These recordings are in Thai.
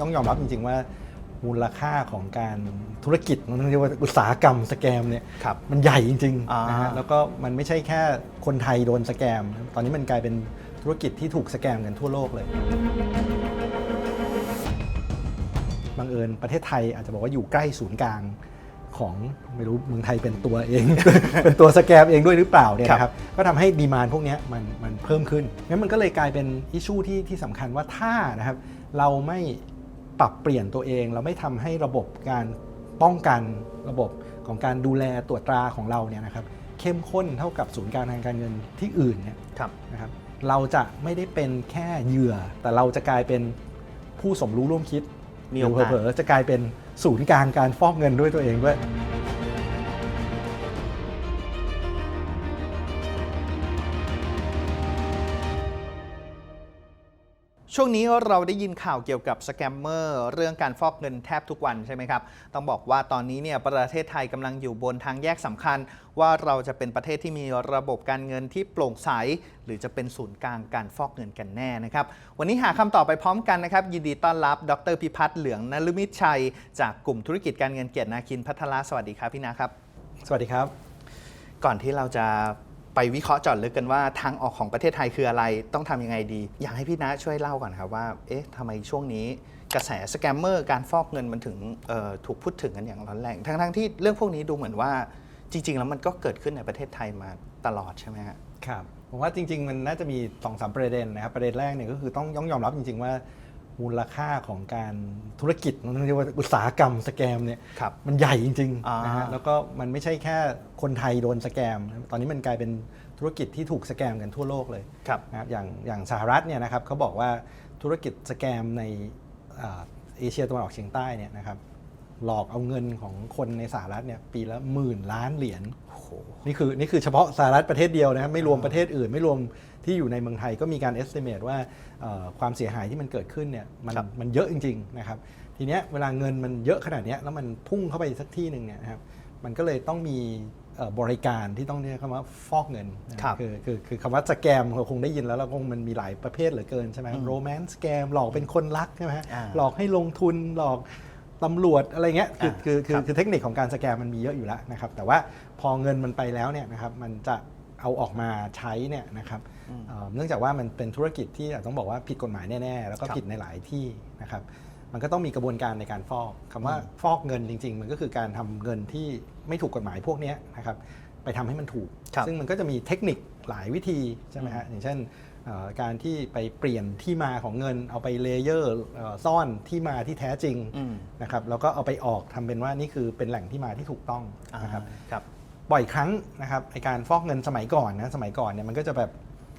ต้องยอมรับจริง ๆ ว่ามูลค่าของการธุรกิจมันเรียกว่าอุตสาหกรรมสแกมเนี่ยครับมันใหญ่จริงอ่าๆนะฮะแล้วก็มันไม่ใช่แค่คนไทยโดนสแกม ตอนนี้มันกลายเป็นธุรกิจที่ถูกสแกมกันทั่วโลกเลยบังเอิญประเทศไทยอาจจะบอกว่าอยู่ใกล้ศูนย์กลางของไม่รู้เมืองไทยเป็นตัวเอง เป็นตัวสแกมเองด้วยหรือเปล่าเนี่ยนะครับก็ทำให้ดีมานพวกเนี้ยมันมันเพิ่มขึ้นงั้นมันก็เลยกลายเป็นอิชชูที่ที่สำคัญว่าถ้านะครับเราไม่ ปรับเปลี่ยนตัวเอง เราไม่ทำให้ระบบการป้องกันระบบของการดูแลตรวจตราของเราเนี่ยนะครับเข้มข้นเท่ากับศูนย์กลางทางการเงินที่อื่นเนี่ยครับนะครับเราจะไม่ได้เป็นแค่เหยื่อ แต่เราจะกลายเป็นผู้สมรู้ร่วมคิดมีโอกาสหรืเผลอๆจะกลายเป็นศูนย์กลางการฟอกเงินด้วยตัวเองด้วย ช่วงนี้เราได้ยินข่าวเกี่ยวกับสแกมเมอร์เรื่องการฟอกเงินแทบทุกวันใช่ไหมครับ ต้องบอกว่าตอนนี้เนี่ยประเทศไทยกำลังอยู่บนทางแยกสำคัญ ว่าเราจะเป็นประเทศที่มีระบบการเงินที่โปร่งใส หรือจะเป็นศูนย์กลางการฟอกเงินกันแน่นะครับ วันนี้หาคำตอบไปพร้อมกันนะครับ ยินดีต้อนรับดรพิพัฒน์เหลืองนฤมิตชัย จากกลุ่มธุรกิจการเงินเกียรตินาคินพัทละสวัสดีครับพี่นาครับ สวัสดีครับ ก่อนที่เราจะ ไปวิเคราะห์เจาะลึกกันว่าทางออกของประเทศไทยคืออะไร ต้องทำยังไงดี อยากให้พี่นะช่วยเล่าก่อนครับว่า เอ๊ะทำไมช่วงนี้กระแสสแกมเมอร์การฟอกเงินมันถึงเอ่อถูกพูดถึงกันอย่างร้อนแรง ทั้งๆที่เรื่องพวกนี้ดูเหมือนว่าจริง ๆ แล้วมันก็เกิดขึ้นในประเทศไทยมาตลอดใช่ไหมฮะ ครับผมว่าจริง ๆ มันน่าจะมี2อสประเด็นนะครับประเด็นแรกเนี่ยก็คือต้องยอมรับจริง ๆ ว่า มูลค่าของการธุรกิจมันเรียกว่าอุตสาหกรรมสแกมเนี่ยครับมันใหญ่จริงอ่าๆนะฮะแล้วก็มันไม่ใช่แค่คนไทยโดนสแกม ตอนนี้มันกลายเป็นธุรกิจที่ถูกสแกมกันทั่วโลกเลยครับนะครับอย่างอย่างสหรัฐเนี่ยนะครับเขาบอกว่าธุรกิจสแกมในอ่าเอเชียตะวันออกเฉียงใต้เนี่ยนะครับหลอกเอาเงินของคนในสหรัฐเนี่ยปีละหมื่นล้านเหรียญโอ้โหนี่คือนี่คือเฉพาะสหรัฐประเทศเดียวนะครับไม่รวมประเทศอื่น ไม่รวมที่อยู่ในเมืองไทยก็มีการ estimate ว่าเอ่อ ความเสียหายที่มันเกิดขึ้นเนี่ยมันครับมันเยอะจริงๆนะครับทีเนี้ยเวลาเงินมันเยอะขนาดเนี้ยแล้วมันพุ่งเข้าไปสักที่หนึ่งเนี่ยนะครับมันก็เลยต้องมีเอ่อบริการที่ต้องเรียกคำว่าฟอกเงินนะครับคือคือคือคำว่าสแกมเราคงได้ยินแล้วเราคงมันมีหลายประเภทเหลือเกินใช่ไหมโรแมนต์สแกมหลอกเป็นคนรักใช่ไหมฮะอ่าหลอกให้ลงทุนหลอกตำรวจอะไรเงี้ยคืออ่าคือคือครับคือเทคนิคของการสแกมมันมีเยอะอยู่แล้วนะครับแต่ว่าพอเงินมันไปแล้วเนี่ยนะครับมันจะเอาออกมาใช้เนี่ยนะครับ เอ่อเนื่องจากว่ามันเป็นธุรกิจที่อาจต้องบอกว่าผิดกฎหมายแน่ ๆ แล้วก็ครับผิดในหลายที่นะครับ มันก็ต้องมีกระบวนการในการฟอกคำว่าฟอกเงินจริง ๆ มันก็คือการทำเงินที่ไม่ถูกกฎหมายพวกเนี้ยนะครับไปทำให้มันถูกครับซึ่งมันก็จะมีเทคนิคหลายวิธีใช่ไหมฮะอย่างเช่นเอ่อการที่ไปเปลี่ยนที่มาของเงิน เอาไปเลเยอร์เอ่อซ่อนที่มาที่แท้จริงอืมนะครับแล้วก็เอาไปออกทำเป็นว่านี่คือเป็นแหล่งที่มาที่ถูกต้องนะครับอ่าครับบ่อยครั้งนะครับไอการฟอกเงินสมัยก่อนนะสมัยก่อนเนี่ยมันก็จะแบบ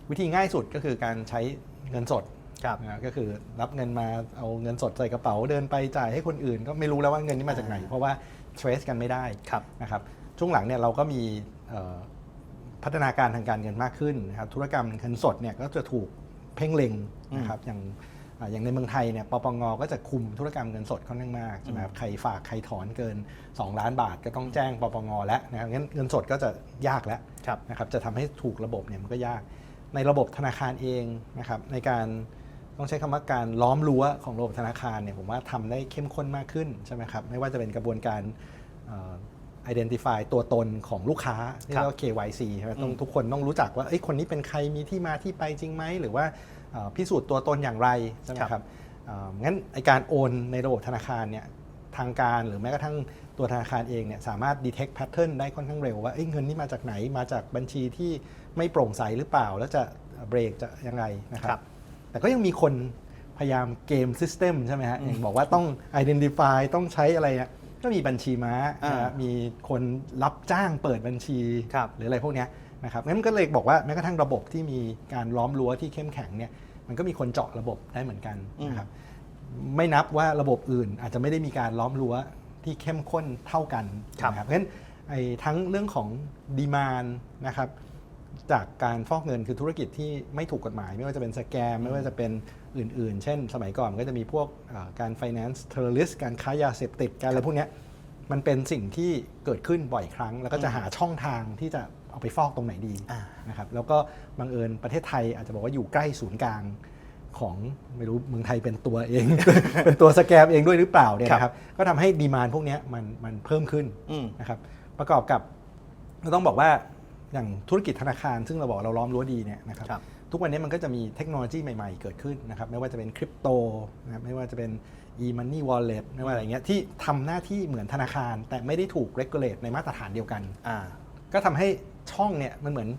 วิธีง่ายสุดก็คือการใช้เงินสดครับนะก็คือรับเงินมาเอาเงินสดใส่กระเป๋าเดินไปจ่ายให้คนอื่น ก็ไม่รู้แล้วว่าเงินนี้มาจากไหน เพราะว่า trace กันไม่ได้ครับนะครับช่วงหลังเนี่ยเราก็มีเอ่อพัฒนาการทางการเงินมากขึ้นนะครับธุรกรรมเงินสดเนี่ยก็จะถูกเพ่งเล็งนะครับอย่างอ่าอย่างในเมืองไทยเนี่ยปปงก็จะคุมธุรกรรมเงินสดค่อนข้างมากใช่ไหมครับใครฝากใครถอนเกิน 2 ล้านบาทก็ต้องแจ้งปปงแล้วนะครับงั้นเงินสดก็จะยากแล้วครับนะครับจะทำให้ถูกระบบเนี่ยมันก็ยาก ในระบบธนาคารเองนะครับในการต้องใช้คำว่าการล้อมรั้วของระบบธนาคารเนี่ยผมว่าทำได้เข้มข้นมากขึ้นใช่ไหมครับไม่ว่าจะเป็นกระบวนการเอ่อ identify ตัวตนของลูกค้าที่เรียกว่า KYC ใช่ไหมต้องทุกคนต้องรู้จักว่าเอ้ยคนนี้เป็นใครมีที่มาที่ไปจริงไหม หรือว่าเอ่อพิสูจน์ตัวตนอย่างไรใช่ไหมครับครับเอ่องั้นไอการโอนในระบบธนาคารเนี่ย ทางการหรือแม้กระทั่งตัวธนาคารเองเนี่ยสามารถ detect pattern ได้ค่อนข้างเร็วว่าเอ้ยเงินนี่มาจากไหนมาจากบัญชีที่ไม่โปร่งใสหรือเปล่า แล้วจะเบรกจะยังไงนะคครัรับบแต่ก็ยังมีคนพยายามเกมซิสเต็มใช่ไหมฮะอย่างบอกว่าต้อง identify ต้องใช้อะไรเนี่ยก็มีบัญชีม้าอ่านนะฮะมีคนรับจ้างเปิดบัญชีครับหรืออะไรพวกเนี้ยนะครับงั้นมันก็เลยบอกว่าแม้กระทั่งระบบที่มีการล้อมรั้วที่เข้มแข็งเนี่ยมันก็มีคนเจาะระบบได้เหมือนกันนะครับ ไม่นับว่าระบบอื่นอาจจะไม่ได้มีการล้อมรั้วที่เข้มข้นเท่ากันครับนะเพราะฉะนั้นไอ้ทั้งเรื่องของดีมานนะครับจากการฟอกเงินคือธุรกิจที่ไม่ถูกกฎหมาย ไม่ว่าจะเป็นสแกมไม่ว่าจะเป็นอื่นๆ เช่น สมัยก่อนมันก็จะมีพวกเอ่อการ finance terrorist การค้ายาเสพติดการอะไรพวกเนี้ยมันเป็นสิ่งที่เกิดขึ้นบ่อยครั้ง แล้วก็จะหาช่องทางที่จะเอาไปฟอกตรงไหนดีอ่านะครับแล้วก็บังเอิญประเทศไทยอาจจะบอกว่าอยู่ใกล้ศูนย์กลาง ของไม่รู้เมืองไทยเป็นตัวเอง เป็นตัวสแกมเองด้วยหรือเปล่าเนี่ยนะครับก็ทำให้ดีมานพวกเนี้ยมันมันเพิ่มขึ้นอืมนะครับประกอบกับเราต้องบอกว่าอย่างธุรกิจธนาคาร ซึ่งเราบอกเราล้อมรั้วดีเนี่ยนะครับครับทุกวันนี้มันก็จะมีเทคโนโลยีใหม่ๆ เกิดขึ้นนะครับไม่ว่าจะเป็นคริปโตนะครับไม่ว่าจะเป็น e-money wallet ไม่ว่าอะไรเงี้ยที่ทำหน้าที่เหมือนธนาคาร แต่ไม่ได้ถูก regulate ในมาตรฐานเดียวกันอ่าก็ทำให้ช่องเนี่ยมันเหมือน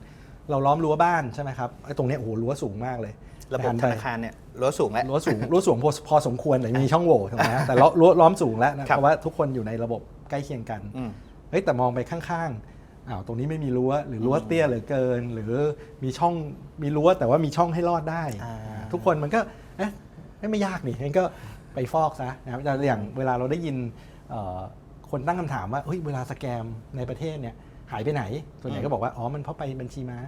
เราล้อมรั้วบ้านใช่ไหมครับไอ้ตรงเนี้ยโอ้โหรั้วสูงมากเลย ระบบหันธไปนาคารเนี่ยรั้วสูงแล้วรั้วสูงรั้วสูงพอพอสมควรแต่มีช่องโหว่ถูกไหมฮะแต่ล้อรั้วล้อมสูงแล้วนะครับเพราะว่าทุกคนอยู่ในระบบใกล้เคียงกันอืมเฮ้ยแต่มองไปข้างๆอ้าวตรงนี้ไม่มีรั้วหรือรั้วเตี้ยเหลือเกิน หรือมีช่องมีรั้วแต่ว่ามีช่องให้รอดได้อ่าทุกคนมันก็เอ๊ะไม่ยากนี่งั้นก็ไปฟอกซะนะครับแต่อย่างเวลาเราได้ยินเอ่อคนตั้งคำถามว่าเฮ้ยเวลาสแกมในประเทศเนี่ยหายไปไหน ส่วนใหญ่ก็บอกว่า อ๋อ มันเพราะไปบัญชีม้า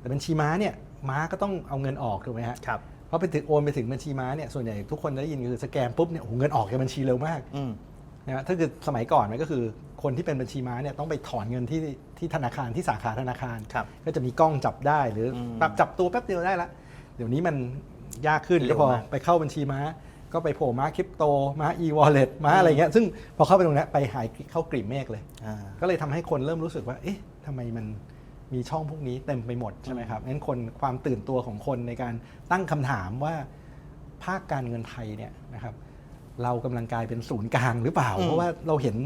แต่บัญชีม้าเนี่ย ม้าก็ต้องเอาเงินออกถูกไหมฮะครับเพราะไปถึงโอนไปถึงบัญชีม้าเนี่ยส่วนใหญ่ทุกคนได้ยินคือสแกมปุ๊บเนี่ยโอ้โหเงินออกจากบัญชีเร็วมากอืมนะฮะถ้าเกิดสมัยก่อนมันก็คือคนที่เป็นบัญชีม้าเนี่ยต้องไปถอนเงินที่ที่ธนาคารที่สาขาธนาคาร ครับ ก็จะมีกล้องจับได้หรืออมปรับจับตัวแป๊บเดียวได้ละ เดี๋ยวนี้มันยากขึ้นเร็ก็วพอมากไปเข้าบัญชีม้า ก็ไปโผล่ม้าคริปโต ม้า e-wallet ม้าอะไรเงี้ยซึ่งพอเข้าไปตรงเนี้ยไปหายเข้ากลีบเมฆเลย อ่า ก็เลยทำให้คนเริ่มรู้สึกว่า เอ๊ะทำไมมัน มีช่องพวกนี้เต็มไปหมดใช่ไหมครับงั้นคนความตื่นตัวของคนในการตั้งคำถามว่าภาคการเงินไทยเนี่ยนะครับ เรากำลังกลายเป็นศูนย์กลางหรือเปล่าอืมเพราะว่าเราเห็น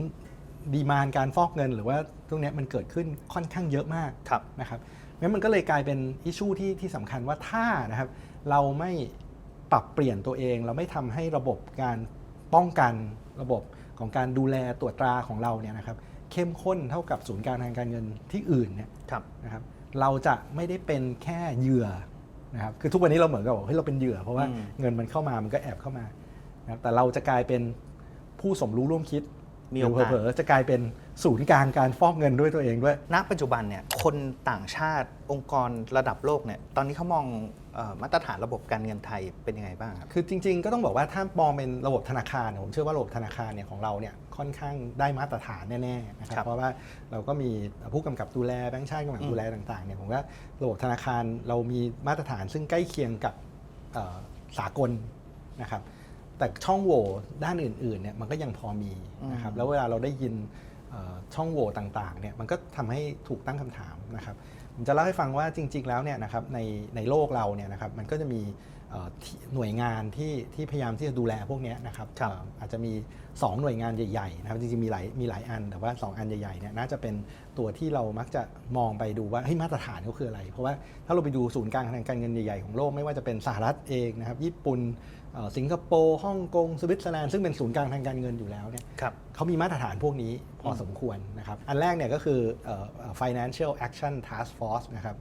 ดีมานการฟอกเงิน หรือว่าตรงเนี้ยมันเกิดขึ้นค่อนข้างเยอะมากครับนะครับงั้นมันก็เลยกลายเป็นอิชชูที่ที่สำคัญว่าถ้านะครับ เราไม่ปรับเปลี่ยนตัวเอง เราไม่ทำให้ระบบการป้องกันระบบของการดูแลตรวจตราของเราเนี่ยนะครับ เข้มข้นเท่ากับศูนย์กลางทางการเงินที่อื่นเนี่ยครับ นะครับเราจะไม่ได้เป็นแค่เหยื่อนะครับคือทุกวันนี้เราเหมือนกับบอกเฮ้ยเราเป็นเหยื่อ เพราะว่าอืมเงินมันเข้ามามันก็แอบเข้ามานะครับแต่เราจะกลายเป็นผู้สมรู้ร่วมคิด มีโอกาสหรืเผลอๆจะกลายเป็นศูนย์กลางการฟอกเงินด้วยตัวเองด้วย ณปัจจุบันเนี่ยคนต่างชาติองค์กรระดับโลกเนี่ยตอนนี้เขามองเอ่อมาตรฐานระบบการเงินไทยเป็นยังไงบ้างครับ คือจริงๆก็ต้องบอกว่าถ้ามองเป็นระบบธนาคารเนี่ยผมเชื่อว่าระบบธนาคารเนี่ยของเราเนี่ยค่อนข้างได้มาตรฐานแน่ๆนะครับครับเพราะว่าเราก็มีผู้กำกับดูแลแบงก์ชาติกำกับดูแลต่างๆเนี่ยผมว่าระบบธนาคารเรามีมาตรฐานซึ่งใกล้เคียงกับเอ่อสากลนะครับ แต่ช่องโหว่ด้านอื่นๆเนี่ยมันก็ยังพอมีนะครับแล้วเวลาเราได้ยินเอ่อช่องโหว่ต่างๆเนี่ยมันก็ทำให้ถูกตั้งคำถามนะครับผมจะเล่าให้ฟังว่าจริง ๆ แล้วเนี่ยนะครับในในโลกเราเนี่ยนะครับมันก็จะมีเอ่อที่หน่วยงานที่ที่พยายามที่จะดูแลพวกเนี้ยนะครับครับเอ่ออาจจะมี 2 หน่วยงานใหญ่ๆนะครับจริงๆมีหลายมีหลายอัน แต่ว่า 2 อันใหญ่ๆเนี่ยน่าจะเป็นตัวที่เรามักจะมองไปดูว่าเฮ้ยมาตรฐานเขาคืออะไร เพราะว่าถ้าเราไปดูศูนย์กลางทางการเงินใหญ่ๆของโลกไม่ว่าจะเป็นสหรัฐเองนะครับญี่ปุ่นเอ่อ สิงคโปร์ฮ่องกงสวิตเซอร์แลนด์ซึ่งเป็นศูนย์กลางทางการเงินอยู่แล้วเนี่ยครับเขามีมาตรฐานพวกนี้พอสมควรนะครับ อันแรกเนี่ยก็คือเอ่อเอ่อ Financial Action Task Force นะครับ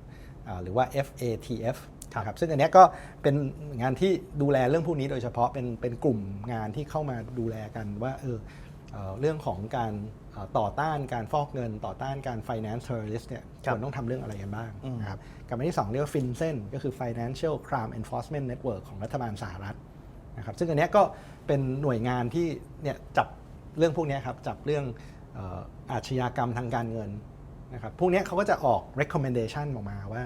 อ่าหรือว่า FATF ครับนะครับซึ่งอันเนี้ยก็เป็นงานที่ดูแลเรื่องพวกนี้โดยเฉพาะเป็นเป็นกลุ่มงานที่เข้ามาดูแลกันว่าเออเอ่อเรื่องของการเอ่อต่อต้านการฟอกเงิน ต่อต้านการ finance terrorist เนี่ยครัคบวรต้องทำเรื่องอะไรกันบ้างอืมนะครับกับอันที่สองเรียกว่า FinCEN ก็คือ Financial Crime Enforcement Network ของรัฐบาลสหรัฐ นะครับซึ่งอันเนี้ยก็เป็นหน่วยงานที่เนี่ยจับเรื่องพวกเนี้ยครับจับเรื่องเอ่ออาชญากรรมทางการเงินนะครับพวกเนี้ยเขาก็จะออก recommendation ออกมาว่า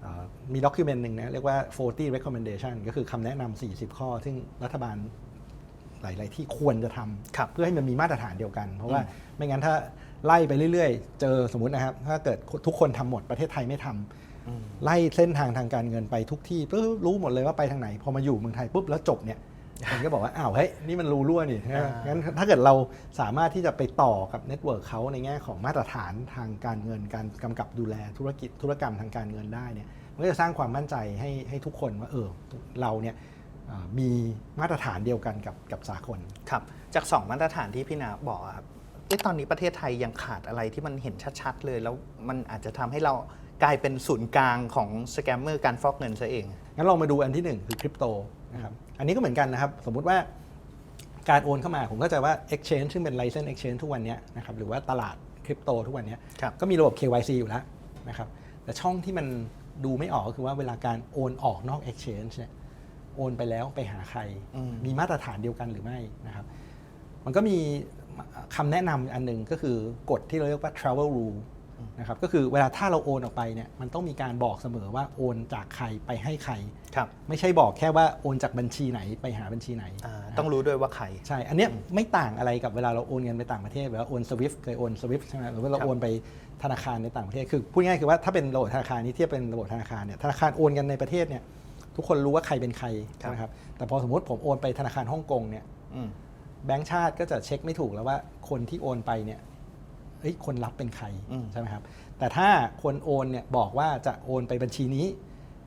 เอ่อมีด็อกิเมนต์หนึ่งนะเรียกว่า 40 recommendation ก็คือคำแนะนำ 40 ข้อ ซึ่งรัฐบาลหลาย ๆ ที่ควรจะทครับำเพื่อให้มันมีมาตรฐานเดียวกัน เพราะว่าไม่งั้นถ้าไล่ไปเรื่อย ๆ เจอสมมตินะครับ ถ้าเกิดทุกคนทำหมดประเทศไทยไม่ทำ ไล่เส้นทางทางการเงินไปทุกที่ปุ๊บรู้หมดเลยว่าไปทางไหน พอมาอยู่เมืองไทยปุ๊บแล้วจบเนี่ยมันก็บอกว่าอ้าวเฮ้ยนี่มันรูรั่วนี่ใช่ไหมอ่างั้งั้นถ้าเกิดเราสามารถที่จะไปต่อกับเน็ตเวิร์กเขาในแง่ของมาตรฐานทางการเงิน การกำกับดูแลธุรกิจธุรกรรมทางการเงินได้เนี่ยมันก็จะสร้างความมั่นใจให้ให้ทุกคนว่าเออเราเนี่ยอ่ามีมาตรฐานเดียวกันกับกับสากลครับจาก 2 มาตรฐานที่พี่นาบอกอะครับเอ๊ะตอนนี้ประเทศไทยยังขาดอะไรที่มันเห็นชัด ๆ เลย แล้วมันอาจจะทำให้เรา กลายเป็นศูนย์กลางของสแกมเมอร์การฟอกเงินซะเอง งั้นลองมาดูอันที่หนึ่งคือคริปโตนะครับอันนี้ก็เหมือนกันนะครับ สมมุติว่าการโอนเข้ามาผมก็จะว่า Exchange ซึ่งเป็น License Exchange ทุกวันเนี้ยนะครับหรือว่าตลาดคริปโตทุกวันเนี้ยครับก็มีระบบ KYC อยู่แล้วนะครับแต่ช่องที่มันดูไม่ออกก็คือว่าเวลาการโอนออกนอก Exchange เนี่ยโอนไปแล้วไปหาใครอืมมีมาตรฐานเดียวกันหรือไม่นะครับ มันก็มีคำแนะนำอันหนึ่งก็คือกฎที่เราเรียกว่า travel rule นะครับก็คือเวลาถ้าเราโอนออกไปเนี่ยมันต้องมีการบอกเสมอว่าโอนจากใครไปให้ใคร ครับไม่ใช่บอกแค่ว่าโอนจากบัญชีไหนไปหาบัญชีไหนอ่าต้องรู้ด้วยว่าใคร ใช่ อันเนี้ยไม่ต่างอะไรกับเวลาเราโอนเงินไปต่างประเทศเวลาโอนสวิฟเคยโอนสวิฟใช่ไหมหรือว่าเราครับโอนไปธนาคารในต่างประเทศคือพูดง่ายๆคือว่าถ้าเป็นระบบธนาคารนี้เทียบเป็นระบบธนาคารเนี่ยธนาคารโอนกันในประเทศเนี่ยทุกคนรู้ว่าใครเป็นใครครับใช่ไหมครับแต่พอสมมติผมโอนไปธนาคารฮ่องกงเนี่ย อืม แบงก์ชาติก็จะเช็คไม่ถูกแล้วว่าคนที่โอนไปเนี่ยเอ้ย คนรับเป็นใครอืมใช่ไหมครับแต่ถ้าคนโอนเนี่ยบอกว่าจะโอนไปบัญชีนี้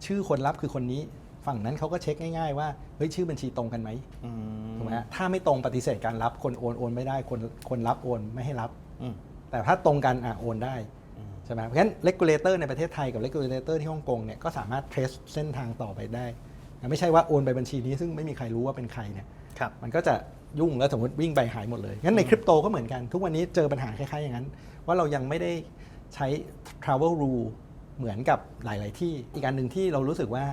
ชื่อคนรับคือคนนี้ ฝั่งนั้นเขาก็เช็คง่ายๆว่าเฮ้ยชื่อบัญชีตรงกันไหมอืมถูกไหมฮะถ้าไม่ตรงปฏิเสธการรับคนโอนโอนไม่ได้คนคนรับโอนไม่ให้รับอืมแต่ถ้าตรงกันอะโอนได้อืมใช่ไหมเพราะฉะนั้น regulator ในประเทศไทยกับ regulator ที่ฮ่องกงเนี่ยก็สามารถ trace เส้นทางต่อไปได้นะไม่ใช่ว่าโอนไปบัญชีนี้ซึ่งไม่มีใครรู้ว่าเป็นใครเนี่ยครับมันก็จะ ยุ่งแล้วสมมติวิ่งไปหายหมดเลยงั้นในคริปโตก็เหมือนกัน ทุกวันนี้เจอปัญหาคล้ายๆอย่างนั้น ว่าเรายังไม่ได้ใช้ travel rule เหมือนกับหลาย ๆ ที่อีกอันหนึ่งที่เรารู้สึกว่า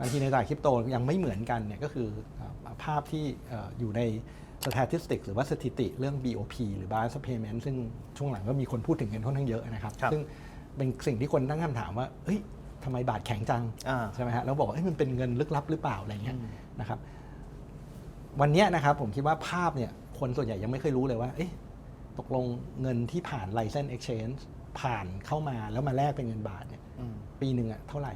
บางทีในตลาดคริปโตยังไม่เหมือนกันเนี่ยก็คือเอ่อภาพที่เอ่ออยู่ใน statistics หรือว่าสถิติเรื่อง BOP หรือ balance of payment ซึ่งช่วงหลังก็มีคนพูดถึงกันค่อนข้างเยอะนะครับครับซึ่งเป็นสิ่งที่คนตั้งคำถามว่าเฮ้ยทำไมบาทแข็งจังอ่าใช่ไหมฮะแล้วบอกว่าเอ้ยมันเป็นเงินลึกลับหรือเปล่าอะไรเงี้ยอืมนะครับ วันเนี้ยนะครับผมคิดว่าภาพเนี่ยคนส่วนใหญ่ยังไม่เคยรู้เลยว่าเอ๊ะตกลงเงินที่ผ่าน license exchange ผ่านเข้ามาแล้วมาแลกเป็นเงินบาทเนี่ยอืมปีหนึ่งอะเท่าไหร่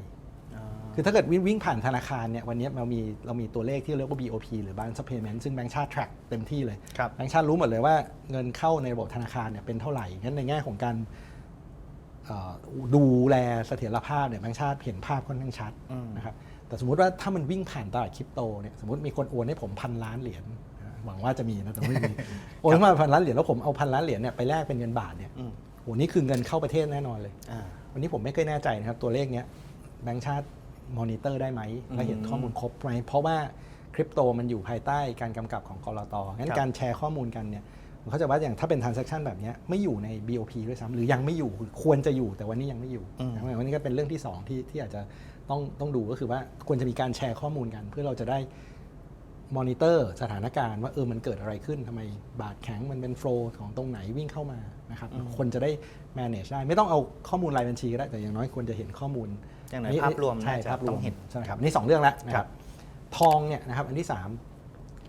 อ่าคือถ้าเกิดวิ่งวิ่งผ่านธนาคารเนี่ยวันเนี้ยเรามีเรามีตัวเลขที่เรียกว่า BOP หรือ balance of payment ซึ่งแบงก์ชาติ track เต็มที่เลยครับแบงก์ชาติรู้หมดเลยว่าเงินเข้าในระบบธนาคารเนี่ยเป็นเท่าไหร่งั้นในแง่ของการเอ่อดูแลเสถียรภาพเนี่ยแบงก์ชาติเห็นภาพค่อนข้างชัดอืมนะครับ แต่สมมุติว่าถ้ามันวิ่งผ่านตลาดคริปโตเนี่ยสมมติมีคนโอนให้ผมพันล้านเหรียญอ่าหวังว่าจะมีนะแต่ไม่มีโอนเข้ามาพันล้านเหรียญแล้วผมเอาพันล้านเหรียญเนี่ยไปแลกเป็นเงินบาทเนี่ยอืมโหนี่คือเงินเข้าประเทศแน่นอนเลยอ่าวันนี้ผมไม่เคยแน่ใจนะครับตัวเลขเนี้ยแบงก์ชาติมอนิเตอร์ได้ไหมและเห็นข้อมูลครบไหมเพราะว่าคริปโตมันอยู่ภายใต้การกำกับของกรตงั้นครับการแชร์ข้อมูลกันเนี่ยผมเข้าใจว่าอย่างถ้าเป็น transaction แบบเนี้ยไม่อยู่ใน BOP ด้วยซ้ำหรือยังไม่อยู่คือควรจะอยู่แต่วันนี้ยังไม่อยู่อืมนะครับวันนี้ก็เป็นเรื่องที่สองที่ที่อาจจะ ต้องต้องดูก็คือว่าควรจะมีการแชร์ข้อมูลกัน เพื่อเราจะได้มอนิเตอร์สถานการณ์ว่าเออมันเกิดอะไรขึ้นทำไมบาทแข็งมันเป็นโฟลของตรงไหนวิ่งเข้ามานะครับคนจะได้ manage ได้ไม่ต้องเอาข้อมูลรายบัญชีก็ได้แต่อย่างน้อยควรจะเห็นข้อมูลอย่างน้อยภาพรวมใช่น่าจะภาพรต้วอมงเห็นใช่ครับนี่สองเรื่องแล้วนะคครัรับบทองเนี่ยนะครับอันที่สาม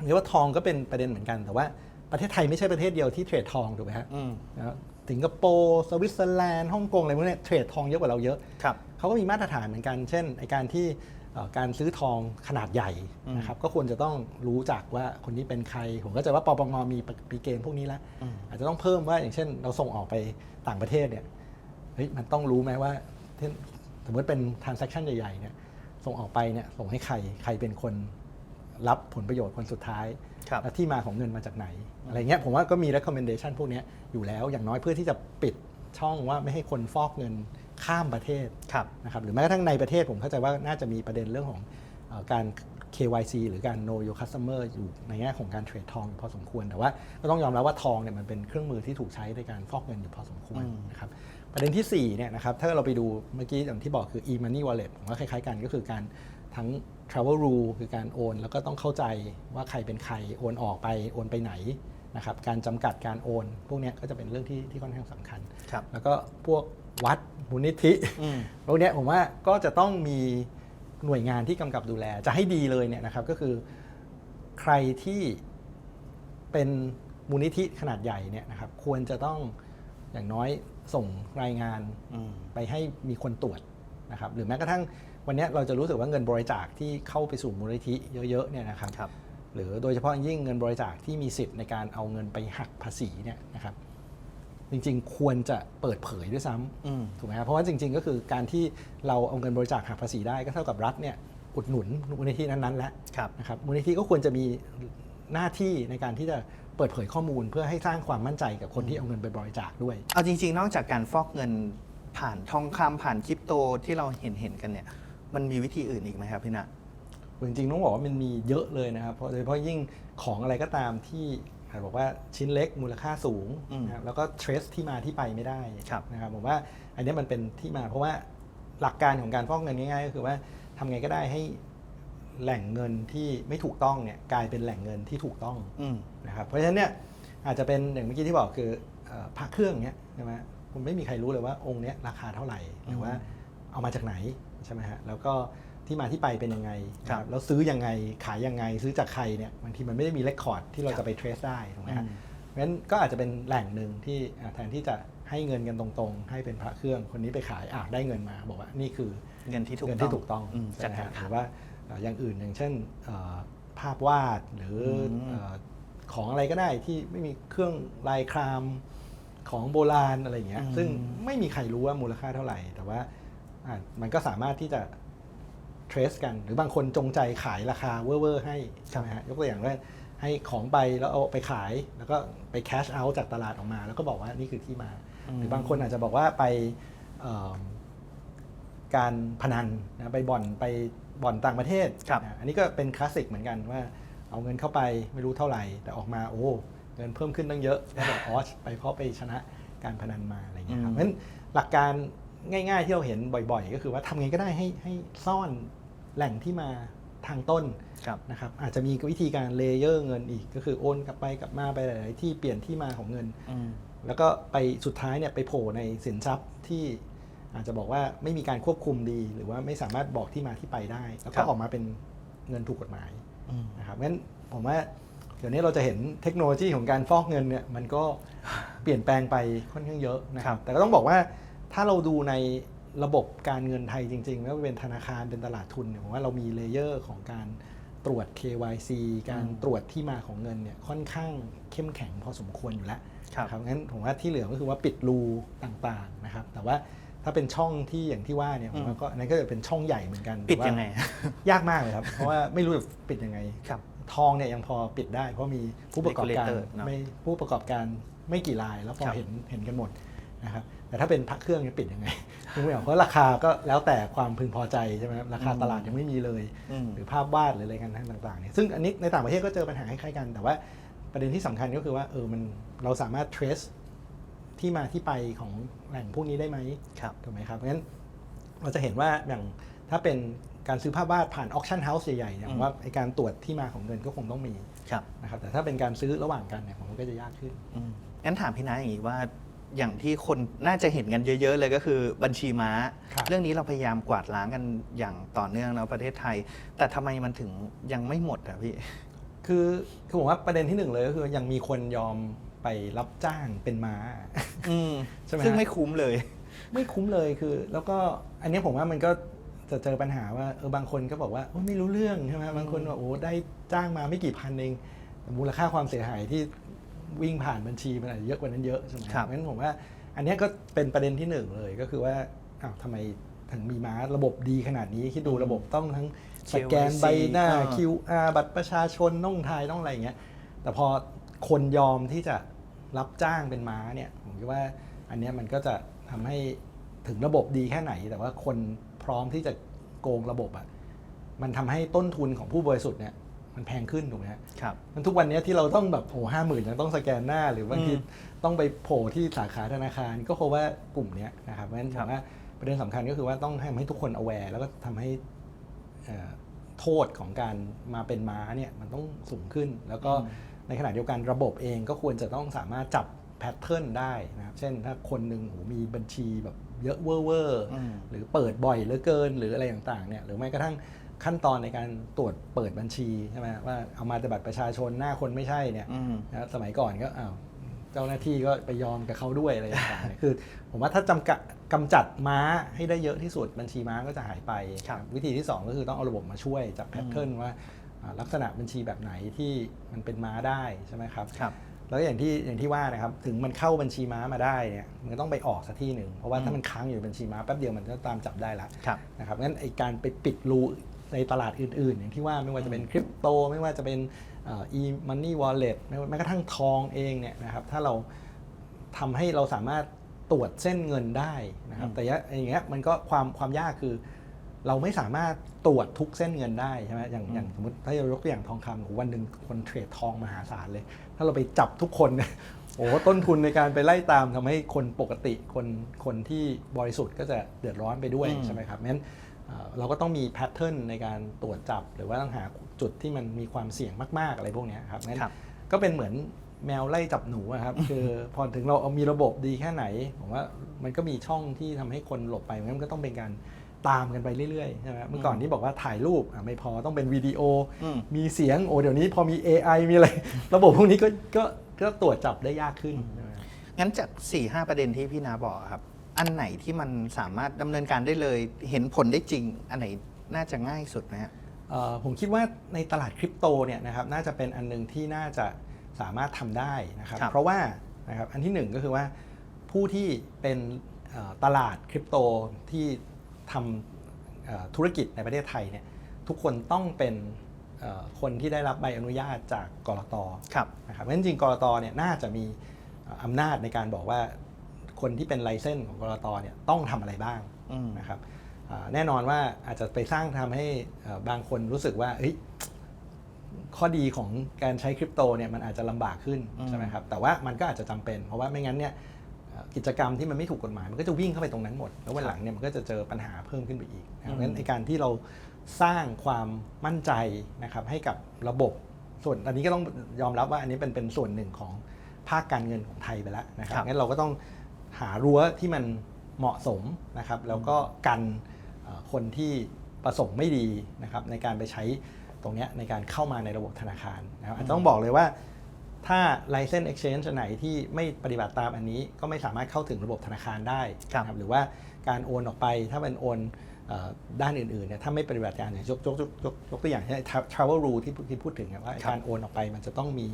เรียกว่าทองก็เป็นประเด็นเหมือนกัน แต่ว่าประเทศไทยไม่ใช่ประเทศเดียวที่เทรดทองถูกไหมฮะอืมนะครับสิงคโปร์สวิตเซอร์แลนด์ฮ่องกงอะไรพวกเนี้ยเทรดทองเยอะกว่าเราเยอะครับ เขาก็มีมาตรฐานเหมือนกัน เช่นไอการที่เอ่อการซื้อทองขนาดใหญ่นะครับก็ควรจะต้องรู้จักว่าคนนี้เป็นใคร ผมก็จะว่าปปงมีมีเกณฑ์พวกนี้แล้วอืมอาจจะต้องเพิ่มว่าอย่างเช่น เราส่งออกไปต่างประเทศเนี่ยเฮ้ยมันต้องรู้ไหมว่าเช่นสมมติเป็น transaction ใหญ่ๆเนี่ยส่งออกไปเนี่ยส่งให้ใครใครเป็นคนรับผลประโยชน์คนสุดท้ายครับและที่มาของเงินมาจากไหน อะไรเงี้ยผมว่าก็มี recommendation พวกเนี้ยอยู่แล้วอย่างน้อยเพื่อที่จะปิดช่องว่าไม่ให้คนฟอกเงิน ข้ามประเทศครับนะครับหรือแม้กระทั่งในประเทศผมเข้าใจว่าน่าจะมีประเด็นเรื่องของเออการ KYC หรือการ know your customer อยู่ในแง่ของการเทรดทองอยู่พอสมควร แต่ว่าก็ต้องยอมรับว่าทองเนี่ยมันเป็นเครื่องมือที่ถูกใช้ในการฟอกเงินอยู่พอสมควรอืมนะครับประเด็นที่4เนี่ยนะครับถ้าเราไปดูเมื่อกี้อย่างที่บอกคือ e-money wallet ผมว่าคล้ายๆกันก็คือการทั้ง travel rule คือการโอน แล้วก็ต้องเข้าใจว่าใครเป็นใครโอนออกไปโอนไปไหนนะครับการจำกัดการโอน พวกเนี้ยก็จะเป็นเรื่องที่ที่ค่อนข้างสำคัญครับแล้วก็พวก วัดมูลนิธิอืมพวกเนี้ยผมว่าก็จะต้องมีหน่วยงานที่กำกับดูแล จะให้ดีเลยเนี่ยนะครับก็คือใครที่เป็นมูลนิธิขนาดใหญ่เนี่ยนะครับควรจะต้องอย่างน้อยส่งรายงานอืมไปให้มีคนตรวจนะครับหรือแม้กระทั่งวันเนี้ยเราจะรู้สึกว่าเงินบริจาคที่เข้าไปสู่มูลนิธิเยอะๆเนี่ยนะครับครับหรือโดยเฉพาะอย่างยิ่งเงินบริจาคที่มีสิทธิ์ในการเอาเงินไปหักภาษีเนี่ยนะครับ จริงๆ ควรจะเปิดเผยด้วยซ้อืมำถูกไหมครับเพราะว่าจริง ๆ ก็คือการที่เราเอาเงินบริจาคหักภาษีได้ก็เท่ากับรัฐเนี่ยอุดหนุนมูลนิธินั้นๆแล้วครับนะครับมูลนิธิก็ควรจะมีหน้าที่ในการที่จะเปิดเผยข้อมูล เพื่อให้สร้างความมั่นใจกับคนที่เอาเงินไปบริจาคด้วย เอาจริง ๆ นอกจากการฟอกเงินผ่านทองคำผ่านคริปโตที่เราเห็นเห็นๆกันเนี่ยมันมีวิธีอื่นอีกไหมครับพี่ณจริงๆต้องบอกว่ามันมีเยอะเลยนะครับเพราะโดยเฉพาะยิ่งของอะไรก็ตามที่อาจ บอกว่าชิ้นเล็กมูลค่าสูงอืมนะครับแล้วก็ trace ที่มาที่ไปไม่ได้ครับนะครับผมว่าอันนี้มันเป็นที่มาเพราะว่าหลักการของการฟอกเงินง่ายๆ ก็คือว่าทำไงก็ได้ให้แหล่งเงินที่ไม่ถูกต้องเนี่ยกลายเป็นแหล่งเงินที่ถูกต้องอืมนะครับเพราะฉะนั้นเนี่ยอาจจะเป็นอย่างเมื่อกี้ที่บอกคือเอ่อพระเครื่องเนี้ยใช่ไหมคุณไม่มีใครรู้เลยว่าองค์เนี้ยราคาเท่าไหร่หรือว่าเอามาจากไหนใช่ไหมฮะแล้วก็ ที่มาที่ไปเป็นยังไงครับนะแล้วซื้อยังไงขายยังไง ซื้อจากใครเนี่ยบางทีมันไม่ได้มีเรคคอร์ดที่เราจะไป trace ได้ถูกไหมฮะอืมเพราะฉะนั้นก็อาจจะเป็นแหล่งหนึ่งที่อ่าแทนที่จะให้เงินกันตรงๆ ให้เป็นพระเครื่องคนนี้ไปขายอะได้เงินมา บอกว่านี่คือเงินที่ถูกเงินต้องที่ถูกต้องอืมใช่ไหมจากฮะการหขายรือว่าเอ่ออย่างอื่นอย่างเช่นเอ่อภาพวาดหรืออมเอ่อของอะไรก็ได้ที่ไม่มีเครื่องลายครามของโบราณอะไรอย่างเงี้ยซึ่งไม่มีใครรู้ว่ามูลค่าเท่าไหร่ แต่ว่าอะมันก็สามารถที่จะ trace กัน หรือบางคนจงใจขายราคาเวอร์ๆให้ใช่ไหมฮะยกตัวอย่างว่าให้ของไปแล้วเอาไปขายแล้วก็ไป cash out จากตลาดออกมา แล้วก็บอกว่านี่คือที่มา หรือบางคนอาจจะบอกว่าไปเอิ่มการพนันนะไปบ่อนไปบ่อนต่างประเทศครับนะอันนี้ก็เป็นคลาสสิกเหมือนกันว่าเอาเงินเข้าไปไม่รู้เท่าไหร่ แต่ออกมาโอ้เงินเพิ่มขึ้นตั้งเยอะแล้วบอกอ๋อไปเพราะไปชนะการพนันมาอะไรอย่างเงี้ยครับเพราะฉะนั้นหลักการง่าย ๆ ที่เราเห็นบ่อย ๆ ก็คือว่าทำไงก็ได้ให้ให้ซ่อน แหล่งที่มาทางต้นครับนะครับอาจจะมีวิธีการเลเยอร์เงินอีก ก็คือโอนกลับไปกลับมาไปหลาย ๆ ที่เปลี่ยนที่มาของเงินอืมแล้วก็ไปสุดท้ายเนี่ยไปโผล่ในสินทรัพย์ที่อาจจะบอกว่าไม่มีการควบคุมดี หรือว่าไม่สามารถบอกที่มาที่ไปได้ แล้วครัก็บออกมาเป็นเงินถูกกฎหมายอืมนะครับงั้นผมว่าเดี๋ยวนี้เราจะเห็นเทคโนโลยีของการฟอกเงินเนี่ยมันก็เปลี่ยนแปลงไปค่อนข้างเยอะนะคครัรับบแต่ก็ต้องบอกว่าถ้าเราดูใน ระบบการเงินไทยจริงๆไม่ว่าเป็นธนาคารเป็นตลาดทุนเนี่ยผมว่าเรามีเลเยอร์ของการตรวจ KYC การตรวจที่มาของเงินเนี่ยค่อนข้างเข้มแข็งพอสมควรอยู่แล้วครับนะครับงั้นผมว่าที่เหลือก็คือว่าปิดรูต่างๆนะครับ แต่ว่าถ้าเป็นช่องที่อย่างที่ว่าเนี่ยผมว่าก็อันนั้นก็จะเป็นช่องใหญ่เหมือนกันปิดแต่ว่ายังไง ยากมากเลยครับ เพราะว่าไม่รู้จะปิดยังไงครับทองเนี่ยยังพอปิดได้ เพราะมีผู้ประกอบการ Regulator เนอะไม่ผู้ประกอบการไม่กี่รายแล้วพอครับเห็นเห็นกันหมด นะครับแต่ถ้าเป็นพระเครื่องจะปิดยังไงนึกไม่ออกเพราะราคาก็แล้วแต่ความพึงพอใจใช่ไหมครับราคาตลาดยังไม่มีเลยอืมหรือภาพวาดหรืออะไรกันต่างๆเนี่ยซึ่งอันนี้ในต่างประเทศก็เจอปัญหาคล้ายๆกัน แต่ว่าประเด็นที่สำคัญก็คือว่าเออมันเราสามารถ trace ที่มาที่ไปของแหล่งพวกนี้ได้ไหมครับถูกไหมครับเพราะฉะนั้นเราจะเห็นว่าอย่างถ้าเป็นการซื้อภาพวาดผ่านออ c ชั่นเฮาส์ใหญ่ๆเนี่ยอืผมมว่าไอการตรวจที่มาของเงินก็คงต้องมีครับนะครับแต่ถ้าเป็นการซื้อระหว่างกันเนี่ยผมว่าก็จะยากขึ้นอืมงั้นถามพี่นาอย่างนี้ว่า อย่างที่คนน่าจะเห็นกันเยอะ ๆ เลยก็คือบัญชีม้า ครับ เรื่องนี้เราพยายามกวาดล้างกันอย่างต่อเนื่องแล้วประเทศไทย แต่ทำไมมันถึงยังไม่หมดอะพี่ คือคือผมว่าประเด็นที่หนึ่งเลยก็คือยังมีคนยอมไปรับจ้างเป็นม้า อืมใช่ไหมฮะ ซึ่งไม่คุ้มเลย ไม่คุ้มเลยคือ แล้วก็อันนี้ผมว่ามันก็จะเจอปัญหาว่าเออบางคนก็บอกว่าโอ้ไม่รู้เรื่องใช่ไหมบางคนว่าโอ้ได้จ้างมาไม่กี่พันเองแต่มูลค่าความเสียหายที่ วิ่งผ่านบัญชีมันอาจจะเยอะกว่านั้นเยอะใช่ไหมครับงั้นผมว่า อันเนี้ยก็เป็นประเด็นที่หนึ่งเลยก็คือว่าอ้าวทำไมถึงมีม้าระบบดีขนาดนี้คิดดูระบบต้องทั้งสแกน KYC ใบหน้าอ่า QR บัตรประชาชนต้องทายต้องอะไรอย่างเงี้ยแต่พอคนยอมที่จะรับจ้างเป็นม้าเนี่ยผมคิดว่าอันเนี้ยมันก็จะทำให้ถึงระบบดีแค่ไหน แต่ว่าคนพร้อมที่จะโกงระบบอะ่ะมันทำให้ต้นทุนของผู้บริสุทธิ์เนี่ย มันแพงขึ้นถูกไหมฮะครับ มันทุกวันเนี้ยที่เราต้องแบบโอ้ห้าหมื่นยังต้องสแกนหน้า หรือบางทีอืมต้องไปโผล่ที่สาขาธนาคาร ก็เพราะว่ากลุ่มเนี้ยนะครับเพราะฉะนั้นผครับมว่าประเด็นสำคัญก็คือว่าต้องให้ให้ทุกคน aware แล้วก็ทำให้เอ่อโทษของการมาเป็นม้าเนี่ยมันต้องสูงขึ้น แล้วก็ในขณะเดียวกันระบบเองก็ควรจะต้องสามารถจับแพทเทิร์นได้นะครับ เช่นถ้าคนหนึ่งโหมีบัญชีแบบเยอะเวอร์เวอร์อืมหรือเปิดบ่อยเหลือเกินหรืออะไรต่างๆเนี่ยหรือแม้กระทั่ง ขั้นตอนในการตรวจเปิดบัญชีใช่ไหมว่าเอามาแต่บัตรประชาชนหน้าคนไม่ใช่เนี่ยอืม นะสมัยก่อนก็อ้าวเจ้าหน้าที่ก็ไปยอมกับเขาด้วยอะไรต่างๆเนี่ยคือ ผมว่าถ้าจำกัดกำจัดม้าให้ได้เยอะที่สุดบัญชีม้าก็จะหายไป ครับวิธีที่ 2 ก็คือต้องเอาระบบมาช่วยจับแพทเทิร์นว่าอ่าลักษณะบัญชีแบบไหนที่มันเป็นม้าได้ใช่ไหมครับ ครับ แล้วอย่างที่อย่างที่ว่านะครับถึงมันเข้าบัญชีม้ามาได้เนี่ยมันก็ต้องไปออกสักที่หนึ่งเพราะว่าอืมถ้ามันค้างอยู่ในบัญชีม้าแป๊บเดียวมันก็ตามจับได้ละ ครับ นะครับงั้นไอการไปปิดรู ในตลาดอื่น ๆ อย่างที่ว่าไม่ว่าจะเป็นคริปโต ไม่ว่าจะเป็นอีมันนี่วอลเล็ตแม้กระทั่งทองเองเนี่ยนะครับถ้าเราทำให้เราสามารถตรวจเส้นเงินได้นะครับอืมแต่อย่างเงี้ยมันก็ความความยากคือ เราไม่สามารถตรวจทุกเส้นเงินได้ใช่ไหมอย่างอย่างสมมติถ้าเรายกตัวอย่างทองคำโหวันหนึ่งคนเทรดทองมหาศาลเลย ถ้าเราไปจับทุกคนเนี่ยโอ้โหต้นทุนในการไปไล่ตามทำให้คนปกติคนคนที่บริสุทธิ์ก็จะเดือดร้อนไปด้วยอืมใช่ไหมครับงั้น เอ่อเราก็ต้องมีแพทเทิร์นในการตรวจจับ หรือว่าต้องหาจุดที่มันมีความเสี่ยงมาก ๆ อะไรพวกเนี้ยครับงั้นครับก็เป็นเหมือนแมวไล่จับหนูอะครับ คือพอถึงเราเอามีระบบดีแค่ไหนผมว่ามันก็มีช่องที่ทำให้คนหลบไปงั้นมันก็ต้องเป็นการตามกันไปเรื่อยๆใช่ไหมเมื่อก่อนที่บอกว่าถ่ายรูปอะไม่พอต้องเป็นวิดีโออืมมีเสียงโอ้เดี๋ยวนี้พอมี AI มีอะไร ระบบพวกนี้ก็ก็ก็ตรวจจับได้ยากขึ้นใช่ไหมงั้นจาก4ี่ห้าประเด็นที่พี่นาบอกครับ อันไหนที่มันสามารถดำเนินการได้เลย เห็นผลได้จริง อันไหนน่าจะง่ายสุดนะฮะ เอ่อผมคิดว่าในตลาดคริปโตเนี่ยนะครับน่าจะเป็นอันหนึงที่น่าจะสามารถทำได้นะครับ ครับ เพราะว่านะครับอันที่หนึ่งก็คือว่าผู้ที่เป็นเอ่อตลาดคริปโตที่ทำเอ่อธุรกิจในประเทศไทยเนี่ยทุกคนต้องเป็นเอ่อคนที่ได้รับใบอนุญาตจากกรต ครับ นะครับเพราะฉะนั้นจริงๆกรตเนี่ยน่าจะมีเอ่ออำนาจในการบอกว่า คนที่เป็นไลเซนส์ของกรตเนี่ยต้องทำอะไรบ้างอืมนะครับอ่าแน่นอนว่าอาจจะไปสร้างทำให้เอ่อบางคนรู้สึกว่าเฮ้ยข้อดีของการใช้คริปโตเนี่ยมันอาจจะลำบากขึ้นอืมใช่ไหมครับแต่ว่ามันก็อาจจะจำเป็น เพราะว่าไม่งั้นเนี่ยเอ่อกิจกรรมที่มันไม่ถูกกฎหมาย มันก็จะวิ่งเข้าไปตรงนั้นหมด แล้ววันหลังเนี่ยมันก็จะเจอปัญหาเพิ่มขึ้นไปอีกนะครับเพราะฉะนั้นในการที่เราสร้างความมั่นใจนะครับให้กับระบบส่วนอันนี้ก็ต้องยอมรับว่าอันนี้เป็นเป็นส่วนหนึ่งของภาคการเงินของไทยไปแล้วนะครับครับงั้นเราก็ต้อง หารั้วที่มันเหมาะสมนะครับ แล้วก็กันเอ่อคนที่ประสงค์ไม่ดีนะครับในการไปใช้ตรงเนี้ยในการเข้ามาในระบบธนาคารนะครับอาจจะต้องบอกเลยว่าถ้า license exchange อันไหนที่ไม่ปฏิบัติตามอันนี้ก็ไม่สามารถเข้าถึงระบบธนาคารได้ครับนะหรือว่าการโอนออกไปถ้าเป็นโอนเอ่อด้านอื่นๆเนี่ยถ้าไม่ปฏิบัติการอย่างยกยกยกยกยกตัวอย่างเช่น travel rule ที่ที่พูดถึงอะว่าครับการโอนออกไปมันจะต้องมี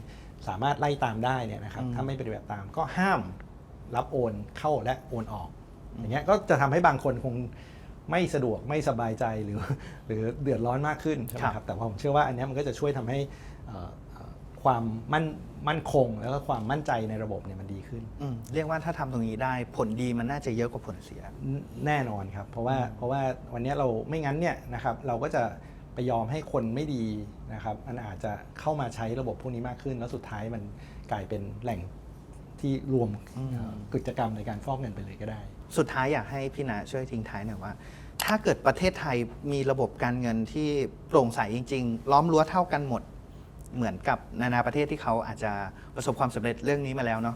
สามารถไล่ตามได้เนี่ยนะครับอืมถ้าไม่ปฏิบัติตามก็ห้าม รับโอนเข้าและโอนออก อย่างเงี้ยก็จะทำให้บางคนคงไม่สะดวกไม่สบายใจหรือ หรือเดือดร้อนมากขึ้นใช่ไหมคครัรับบแต่ว่าผมเชื่อว่าอันเนี้ยมันก็จะช่วยทำให้เอ่อเอ่อความมั่นมั่นคง แล้วก็ความมั่นใจในระบบเนี่ยมันดีขึ้นอืมเรียกว่าถ้าทำตรงนี้ได้ผลดีมันน่าจะเยอะกว่าผลเสีย แน่นอนครับ เพราะว่าเพราะว่าวันนี้เราไม่งั้นเนี่ยนะครับเราก็จะไปยอมให้คนไม่ดีนะครับมันอาจจะเข้ามาใช้ระบบพวกนี้มากขึ้น แล้วสุดท้ายมันกลายเป็นแหล่ง ที่รวมอืมเอ่อกิจกรรมในการฟอกเงินไปเลยก็ได้ สุดท้ายอยากให้พี่นาช่วยทิ้งท้ายหน่อยว่า ถ้าเกิดประเทศไทยมีระบบการเงินที่โปร่งใสจริง ๆ ล้อมรั้วเท่ากันหมดเหมือนกับนานาประเทศที่เขาอาจจะประสบความสำเร็จเรื่องนี้มาแล้วเนาะ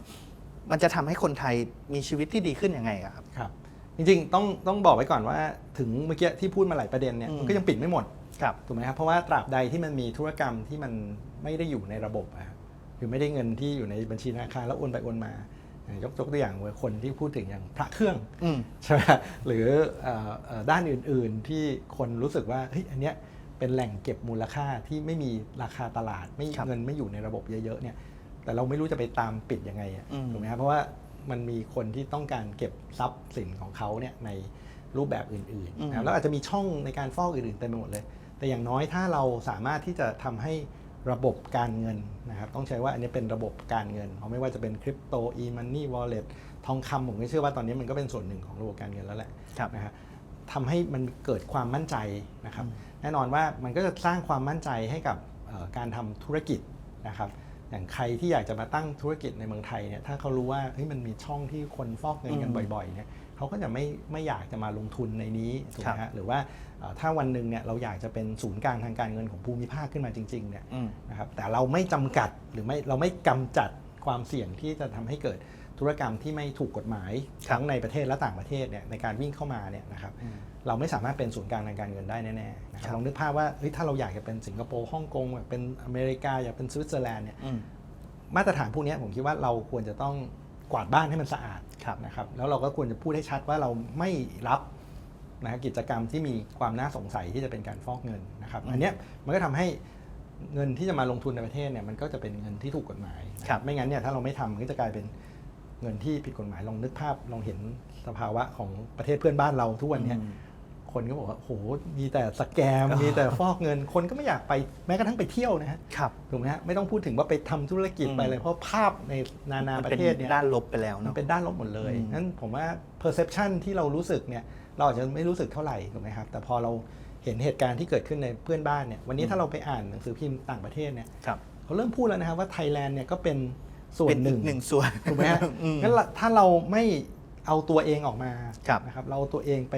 มันจะทำให้คนไทยมีชีวิตที่ดีขึ้นยังไงอะครับครับจริงๆต้องต้องบอกไว้ก่อนว่าถึงเมื่อกี้ที่พูดมาหลายประเด็นเนี่ยอืมมันก็ยังปิดไม่หมดครับถูกไหมครับเพราะว่าตราบใดที่มันมีธุรกรรมที่มันไม่ได้อยู่ในระบบอะ หรือไม่ได้เงินที่อยู่ในบัญชีธนาคารแล้วโอนไปโอนมาอย่างยกยกตัวอย่างว่าคนที่พูดถึงอย่างพระเครื่องอืมใช่ไหมหรือเอ่อเอ่อด้านอื่น ๆที่คนรู้สึกว่าเฮ้ยอันเนี้ยเป็นแหล่งเก็บมูลค่าที่ไม่มีราคาตลาดไม่ครับเงินไม่อยู่ในระบบเยอะๆเนี่ยแต่เราไม่รู้จะไปตามปิดยังไงอะอืมถูกไหมครับเพราะว่ามันมีคนที่ต้องการเก็บทรัพย์สินของเขาเนี่ยในรูปแบบอื่นๆนะครับแล้วอาจจะมีช่องในการฟอกอื่นๆเต็มไปหมดเลย แต่อย่างน้อยถ้าเราสามารถที่จะทำให้ ระบบการเงินนะครับ ต้องใช้ว่าอันนี้เป็นระบบการเงิน เพราะไม่ว่าจะเป็นคริปโต e-money wallet ทองคำผมก็เชื่อว่าตอนนี้มันก็เป็นส่วนหนึ่งของระบบการเงินแล้วแหละครับนะฮะทำให้มันเกิดความมั่นใจนะครับ แน่นอนว่ามันก็จะสร้างความมั่นใจให้กับเอ่อการทำธุรกิจนะครับอย่างใครที่อยากจะมาตั้งธุรกิจในเมืองไทยเนี่ยถ้าเขารู้ว่าเฮ้ยมันมีช่องที่คนฟอกเงินกันอืมบ่อยๆเนี่ย เขาก็จะไม่ไม่อยากจะมาลงทุนในนี้ถูกไหมครัฮะบหรือว่าเอ่อถ้าวันหนึ่งเนี่ยเราอยากจะเป็นศูนย์กลางทางการเงินของภูมิภาคขึ้นมาจริงๆเนี่ยอืมนะครับแต่เราไม่จำกัดหรือไม่เราไม่กำจัดความเสี่ยงที่จะทำให้เกิดธุรกรรมที่ไม่ถูกกฎหมายครับทั้งในประเทศและต่างประเทศเนี่ยในการวิ่งเข้ามาเนี่ยนะครับอืมเราไม่สามารถเป็นศูนย์กลางทางการเงินได้แน่ๆนะคครัรับบลองนึกภาพว่าเฮ้ยถ้าเราอยากจะเป็นสิงคโปร์ฮ่องกงอยากเป็นอเมริกาอยากเป็นสวิตเซอร์แลนด์เนี่ยอืมมาตรฐานพวกเนี้ยผมคิดว่าเราควรจะต้อง กวาดบ้านให้มันสะอาดครับนะครับแล้วเราก็ควรจะพูดให้ชัดว่าเราไม่รับนะฮะกิจกรรมที่มีความน่าสงสัยที่จะเป็นการฟอกเงินนะครับอันเนี้ยมันก็ทำให้เงินที่จะมาลงทุนในประเทศเนี่ยมันก็จะเป็นเงินที่ถูกกฎหมายนะครับไม่งั้นเนี่ยถ้าเราไม่ทำมันก็จะกลายเป็นเงินที่ผิดกฎหมายลองนึกภาพลองเห็นสภาวะของประเทศเพื่อนบ้านเราทุกวันเนี้ยอืม คนก็บอกว่าโหมีแต่สแกมอ่ามีมีแต่ฟอกเงินคนก็ไม่อยากไปแม้กระทั่งไปเที่ยวนะฮะครับถูกไหมฮะไม่ต้องพูดถึงว่าไปทำธุรกิจอืมไปเลยเพราะภาพในนานาประเทศเนี่ยด้านลบไปแล้วมันเนาะเป็นด้านลบหมดเลยอืมนั้นผมว่า perception ที่เรารู้สึกเนี่ยเราอาจจะไม่รู้สึกเท่าไหร่ถูกไหมครับแต่พอเราเห็นเหตุการณ์ที่เกิดขึ้นในเพื่อนบ้านเนี่ยวันนี้ถ้าเราไปอ่านหนังสือพิมพ์ต่างประเทศเนี่ยครับเขาเริ่มพูดแล้วนะครับว่าไทยแลนด์เนี่ยก็เป็นส่วเป็นนหอีนึ่งกหนึ่งส่วนถูกไหมฮะอืมงั้นละถ้าเราไม่เอาตัวเองออกมาครับนะครับเราเอาตัวเองไป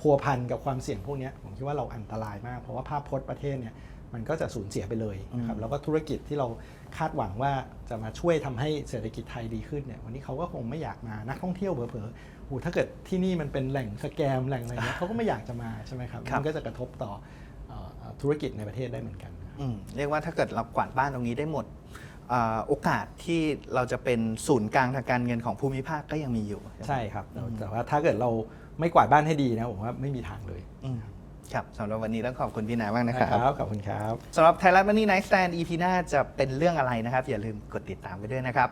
พัวพันกับความเสี่ยงพวกเนี้ยผมคิดว่าเราอันตรายมาก เพราะว่าภาพพจน์ประเทศเนี่ยมันก็จะสูญเสียไปเลยนะครับแล้วก็ธุรกิจที่เราคาดหวังว่าจะมาช่วยทำให้เศรษฐกิจไทยดีขึ้นเนี่ยวันนี้เขาก็คงไม่อยากมานักท่องเที่ยวเผลอๆโอ้ถ้าเกิดที่นี่มันเป็นแหล่งสแกมแหล่งอะไรเงี้ยเขาก็ไม่อยากจะมาใช่ไหมครับครับมันก็จะกระทบต่อเอ่อเอ่อธุรกิจในประเทศได้เหมือนกันอืมเรียกว่าถ้าเกิดเรากวาดบ้านตรงนี้ได้หมดอ่าโอกาสที่เราจะเป็นศูนย์กลางทางการเงินของภูมิภาคก็ยังมีอยู่ ใช่ครับแต่แต่ว่าถ้าเกิดเรา ไม่กวาดบ้านให้ดีนะผมว่าไม่มีทางเลยอืมครับสำหรับวันนี้ต้องขอบคุณพี่นามากนะครับ ขอบคุณครับสำหรับไทยรัฐมันนี่ไนท์สแตน EP หน้าจะเป็นเรื่องอะไรนะครับ อย่าลืมกดติดตามไปด้วยนะครับ